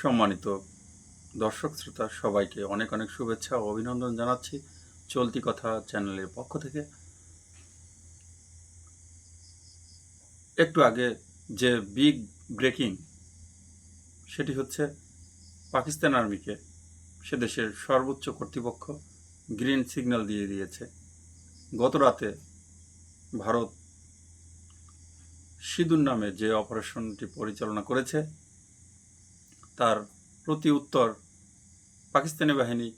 সম্মানিত দর্শক শ্রোতা, সবাইকে অনেক অনেক শুভেচ্ছা ও অভিনন্দন জানাচ্ছি চলতি কথা চ্যানেলের পক্ষ থেকে। একটু আগে যে বিগ ব্রেকিং, সেটি হচ্ছে পাকিস্তান আর্মিকে সে দেশের সর্বোচ্চ কর্তৃপক্ষ গ্রিন সিগন্যাল দিয়ে দিয়েছে। গত রাতে ভারত সিঁদুর নামে যে অপারেশনটি পরিচালনা করেছে তার প্রতি উত্তর পাকিস্তানি বাহিনী।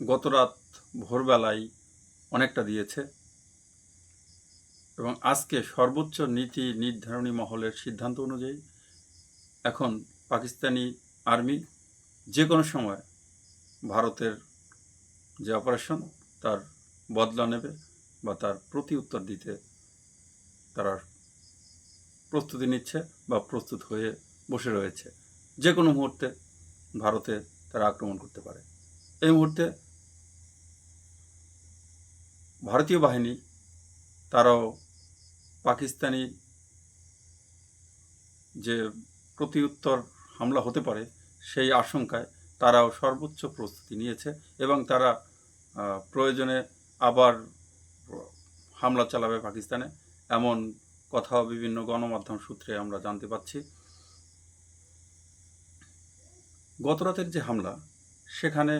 গত রাত ভোরবেলায় অনেকটা দিয়েছে। এবং আজকে সর্বোচ্চ নীতি নির্ধারণী মহলের সিদ্ধান্ত অনুযায়ী এখন পাকিস্তানি আর্মি যে কোনো সময় ভারতের যে অপারেশন তার বদলা নেবে বা তার প্রতি উত্তর দিতে তারা প্রস্তুতি নিচ্ছে বা প্রস্তুত হয়ে বসে রয়েছে। যে কোনো মুহূর্তে ভারতে তারা আক্রমণ করতে পারে। এই মুহূর্তে ভারতীয় বাহিনী, তারাও পাকিস্তানি যে প্রতিউত্তর হামলা হতে পারে, সেই আশঙ্কায় তারাও সর্বোচ্চ প্রস্তুতি নিয়েছে এবং তারা প্রয়োজনে আবার হামলা চালাবে পাকিস্তানে। এমন কথাও বিভিন্ন গণমাধ্যম সূত্রে আমরা জানতে পাচ্ছি। গতরাতের যে হামলা, সেখানে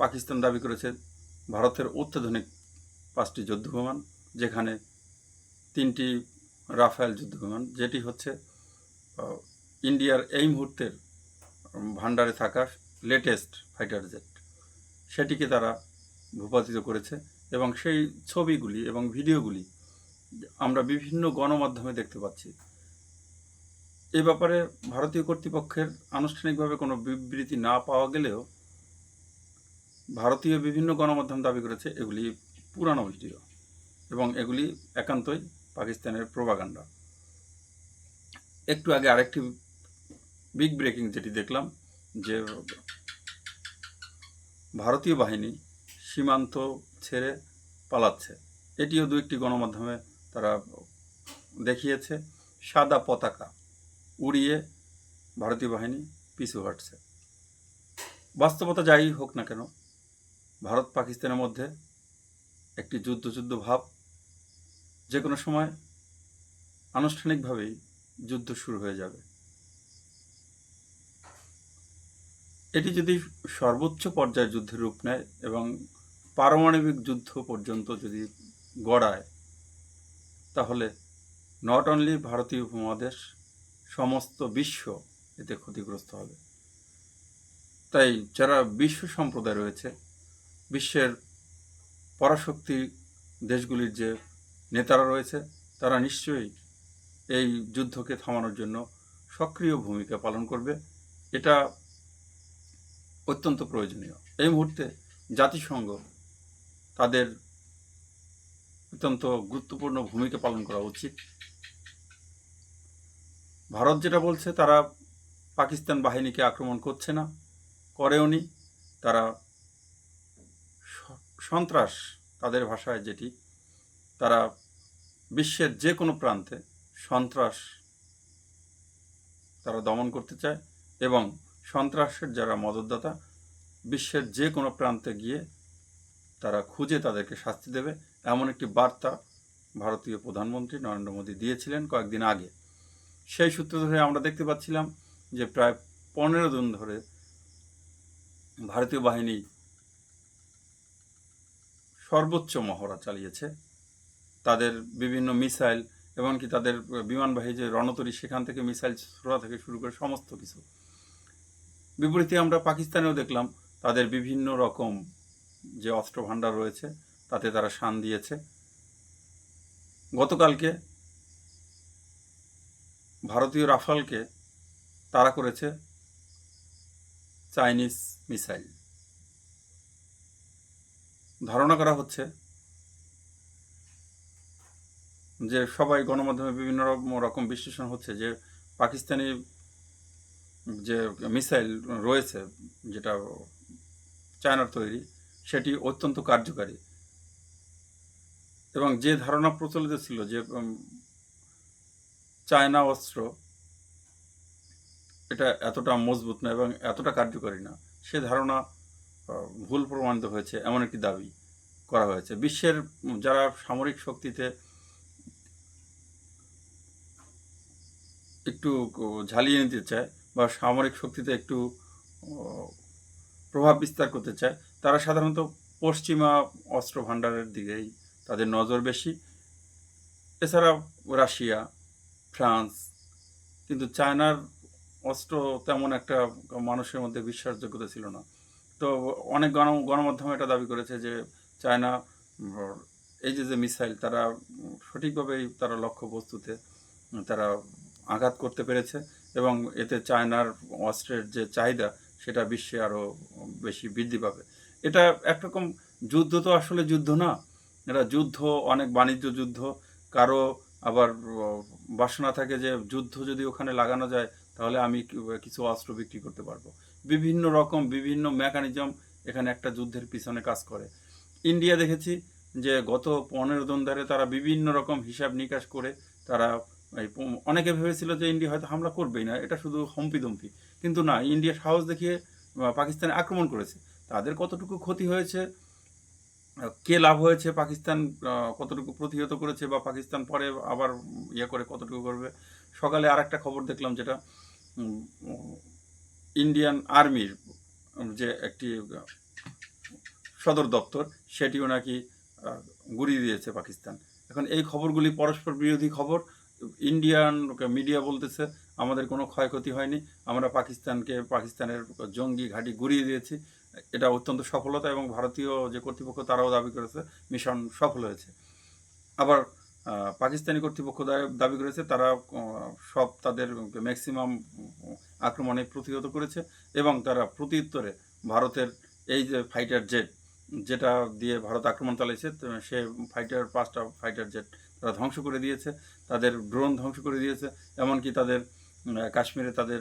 পাকিস্তান দাবি করেছে ভারতের অত্যাধুনিক পাঁচটি যুদ্ধবিমান, যেখানে তিনটি রাফায়েল যুদ্ধবিমান, যেটি হচ্ছে ইন্ডিয়ার এই মুহূর্তের ভান্ডারে থাকা লেটেস্ট ফাইটার জেট। সেটিকে তারা ভূপাতিত করেছে এবং সেই ছবিগুলি এবং ভিডিওগুলি আমরা বিভিন্ন গণমাধ্যমে দেখতে পাচ্ছি। এ ব্যাপারে ভারতীয় কর্তৃপক্ষের আনুষ্ঠানিকভাবে কোনো বিবৃতি না পাওয়া গেলেও ভারতীয় বিভিন্ন গণমাধ্যম দাবি করেছে, এগুলি পুরানো ভিডিও এবং এগুলি একান্তই পাকিস্তানের প্রোপাগান্ডা। একটু আগে আরেকটি বিগ ব্রেকিং যেটি দেখলাম, যে ভারতীয় বাহিনী সীমান্ত ছেড়ে পালাচ্ছে। এটিও দু একটি গণমাধ্যমে তারা দেখিয়েছে, সাদা পতাকা উড়িয়ে ভারতীয় বাহিনী পিছু হটছে। বাস্তবতা যাই হোক না কেন, ভারত পাকিস্তানের মধ্যে একটি যুদ্ধ যুদ্ধ ভাব যে কোনো সময় আনুষ্ঠানিকভাবেই যুদ্ধ শুরু হয়ে যাবে। এটি যদি সর্বোচ্চ পর্যায়ে যুদ্ধের রূপ নেয় এবং পারমাণবিক যুদ্ধ পর্যন্ত যদি গড়ায় তাহলে নট অনলি ভারতীয় উপমহাদেশ, সমস্ত বিশ্ব এতে ক্ষতিগ্রস্ত হবে। তাই যারা বিশ্ব সম্প্রদায় রয়েছে, বিশ্বের পরাশক্তি দেশগুলির যে নেতারা রয়েছে, তারা নিশ্চয়ই এই যুদ্ধকে থামানোর জন্য সক্রিয় ভূমিকা পালন করবে। এটা অত্যন্ত প্রয়োজনীয়। এই মুহূর্তে জাতিসংঘ তাদের অত্যন্ত গুরুত্বপূর্ণ ভূমিকা পালন করা উচিত। ভারত যেটা বলছে, তারা পাকিস্তান বাহিনীকে আক্রমণ করছে না করেওনি তারা সন্ত্রাস তাদের ভাষায় যেটি, তারা বিশ্বের যে কোনো প্রান্তে সন্ত্রাস তারা দমন করতে চায় এবং সন্ত্রাসের যারা মদতদাতা, বিশ্বের যে কোনো প্রান্তে গিয়ে তারা খুঁজে তাদেরকে শাস্তি দেবে। এমন একটি বার্তা ভারতীয় প্রধানমন্ত্রী নরেন্দ্র মোদী দিয়েছিলেন কয়েকদিন আগে। সেই সূত্র ধরে আমরা দেখতে পাচ্ছিলাম যে প্রায় পনেরো দিন ধরে ভারতীয় বাহিনী সর্বোচ্চ মহড়া চালিয়েছে। তাদের বিভিন্ন মিসাইল এমনকি তাদের বিমানবাহী যে রণতরী, সেখান থেকে মিসাইল ছোড়া থেকে শুরু করে সমস্ত কিছু। বিপরীতে আমরা পাকিস্তানেও দেখলাম তাদের বিভিন্ন রকম যে অস্ত্র ভাণ্ডার রয়েছে তাতে তারা শান দিয়েছে। গতকালকে ভারতীয় রাফালকে তারা করেছে চাইনিজ মিসাইল। ধারণা করা হচ্ছে যে সবাই গণমাধ্যমে বিভিন্ন রকম বিশ্লেষণ হচ্ছে যে পাকিস্তানি যে মিসাইল রয়েছে যেটা চায়নার তৈরি, সেটি অত্যন্ত কার্যকারী। এবং যে ধারণা প্রচলিত ছিল যে চায়না অস্ত্র এটা এতটা মজবুত না এবং এতটা কার্যকরী না, সে ধারণা ভুল প্রমাণিত হয়েছে এমন একটি দাবি করা হয়েছে। বিশ্বের যারা সামরিক শক্তিতে একটু ঝালিয়ে নিতে চায় বা সামরিক শক্তিতে একটু প্রভাব বিস্তার করতে চায়, তারা সাধারণত পশ্চিমা অস্ত্র ভাণ্ডারের দিকেই তাদের নজর বেশি। এছাড়া রাশিয়া, ফ্রান্স, কিন্তু চায়নার অস্ত্র তেমন একটা মানুষের মধ্যে বিশ্বাসযোগ্যতা ছিল না। তো অনেক গণ, গণমাধ্যম এটা দাবি করেছে যে চায়না, এই যে যে মিসাইল, তারা সঠিকভাবেই তারা লক্ষ্য বস্তুতে তারা আঘাত করতে পেরেছে এবং এতে চায়নার অস্ত্রের যে চাহিদা, সেটা বিশ্বে আরও বেশি বৃদ্ধি পাবে। এটা একরকম যুদ্ধ তো আসলে যুদ্ধ না। এটা যুদ্ধ, অনেক বাণিজ্য যুদ্ধ। কারও আবার বাসনা থাকে যে যুদ্ধ যদি ওখানে লাগানো যায়, তাহলে আমি কিছু অস্ত্র বিক্রি করতে পারব। বিভিন্ন রকম, বিভিন্ন মেকানিজম এখানে একটা যুদ্ধের পিছনে কাজ করে। ইন্ডিয়া দেখেছি যে গত পনেরো দিন ধরে তারা বিভিন্ন রকম হিসাব নিকাশ করে তারা অনেকে ভেবেছিল যে ইন্ডিয়া হয়তো হামলা করবেই না, এটা শুধু হম্পিদম্পি কিন্তু না ইন্ডিয়া সাহস দেখিয়ে পাকিস্তানে আক্রমণ করেছে। তাদের কতটুকু ক্ষতি হয়েছে কে লাভ হয়েছে পাকিস্তান কতটুকু প্রতিহত করেছে বা পাকিস্তান পরে আবার ইয়ে করে কতটুকু করবে? সকালে আর একটা খবর দেখলাম যেটা ইন্ডিয়ান আর্মির যে একটি সদর দপ্তর, সেটিও নাকি গুড়িয়ে দিয়েছে পাকিস্তান। এখন এই খবরগুলি পরস্পর বিরোধী খবর। ইন্ডিয়ান মিডিয়া বলতেছে, আমাদের কোনো ক্ষয়ক্ষতি হয়নি। আমরা পাকিস্তানকে, পাকিস্তানের জঙ্গি ঘাঁটি গুড়িয়ে দিয়েছি। এটা অত্যন্ত সফলতা এবং ভারতীয় যে কর্তৃপক্ষ তারাও দাবি করেছে, মিশন সফল হয়েছে। আবার পাকিস্তানি কর্তৃপক্ষ দাবি করেছে, তারা সব তাদের ম্যাক্সিমাম আক্রমণে প্রতিহত করেছে এবং তারা প্রত্যুত্তরে ভারতের এই যে ফাইটার জেট যেটা দিয়ে ভারত আক্রমণ চালিয়েছে সে ফাইটার পাঁচটা ফাইটার জেট তারা ধ্বংস করে দিয়েছে। তাদের ড্রোন ধ্বংস করে দিয়েছে, এমনকি তাদের কাশ্মীরে তাদের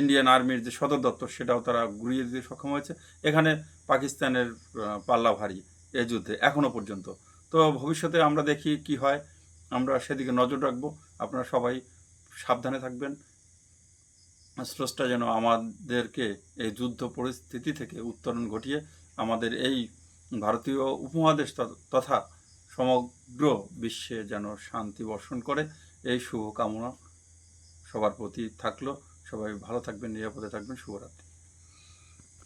ইন্ডিয়ান আর্মির যে সদর দপ্তর, সেটাও তারা গুড়িয়ে দিতে সক্ষম হয়েছে। এখানে পাকিস্তানের পাল্লা ভারী এই যুদ্ধে, এখনও পর্যন্ত। তো ভবিষ্যতে আমরা দেখি কি হয়। আমরা সেদিকে নজর রাখব। আপনারা সবাই সাবধানে থাকবেন। স্রষ্টা যেন আমাদেরকে এই যুদ্ধ পরিস্থিতি থেকে উত্তরণ ঘটিয়ে আমাদের এই ভারতীয় উপমহাদেশ তথা সমগ্র বিশ্বে যেন শান্তি বর্ষণ করে। এই শুভকামনা সবার প্রতি থাকল। সবাই ভালো থাকবেন নিরাপদে থাকবেন শুভরাত্রি।